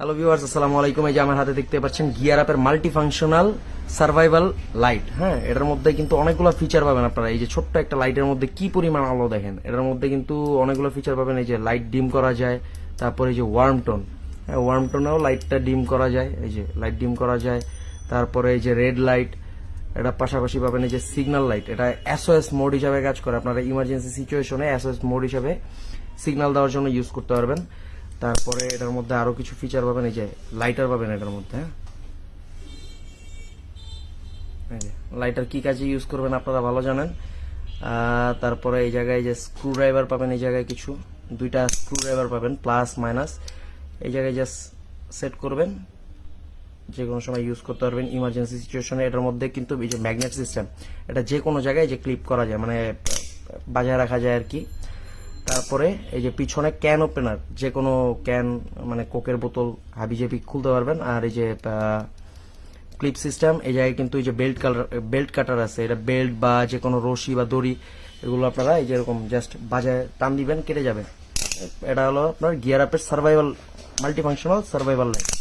Hello viewers আসসালামু আলাইকুম এই যে আমার হাতে দেখতে পাচ্ছেন গিয়ার আপের মাল্টি ফাংশনাল সার্ভাইভাল লাইট হ্যাঁ এটার মধ্যে কিন্তু অনেকগুলো ফিচার পাবেন আপনারা। এই যে ছোট্ট একটা লাইটের মধ্যে কি পরিমাণ আলো দেখেন? এটার মধ্যে কিন্তু অনেকগুলো ফিচার পাবেন। এই যে লাইট ডিম করা যায়। তারপরে এই যে ওয়ার্ম টোন হ্যাঁ ওয়ার্ম টোনেও লাইটটা ডিম করা যায়। এই যে লাইট ডিম করা যায়। তারপরে এই যে রেড লাইট এটা পাশাপাশি পাবেন এই যে সিগন্যাল লাইট এটা এসওএস মোড হিসাবে কাজ করে। আপনারা ইমার্জেন্সি সিচুয়েশনে এসওএস মোড হিসাবে সিগন্যাল দেওয়ার জন্য ইউজ করতে পারবেন। তারপরে এটার মধ্যে আরও কিছু ফিচার পাবেন, এই যে লাইটার পাবেন এটার মধ্যে হ্যাঁ? লাইটার কি কাজে ইউজ করবেন আপনারা ভালো জানেন। তারপরে এই জায়গায় যে স্ক্রু ড্রাইভার পাবেন, এই জায়গায় কিছু, দুইটা স্ক্রু ড্রাইভার পাবেন প্লাস মাইনাস এই জায়গায় জাস্ট সেট করবেন যে কোনো সময় ইউজ করতে পারবেন ইমার্জেন্সি সিচুয়েশনে এটার মধ্যে কিন্তু এই যে ম্যাগনেট সিস্টেম এটা যে কোনো জায়গায় যে ক্লিপ করা যায় মানে বাজায় রাখা যায় আর কি। তারপরে এই যে পিছনে ক্যান ওপেনার যে কোনো ক্যান মানে কোকের বোতল হাবিজাবি খুলতে পারবেন। আর এই যে ক্লিপ সিস্টেম এই জায়গায় কিন্তু এই যে বেল্ট কালার বেল্ট কাটার আছে। এটা বেল্ট বা যে কোনো রশি বা দড়ি, এগুলো আপনারা এই যে এরকম জাস্ট বাজায় টান দিবেন, কেটে যাবে। এটা হলো আপনার গিয়ার আপের সার্ভাইভাল মাল্টিফাংশনাল সার্ভাইভাল লাইট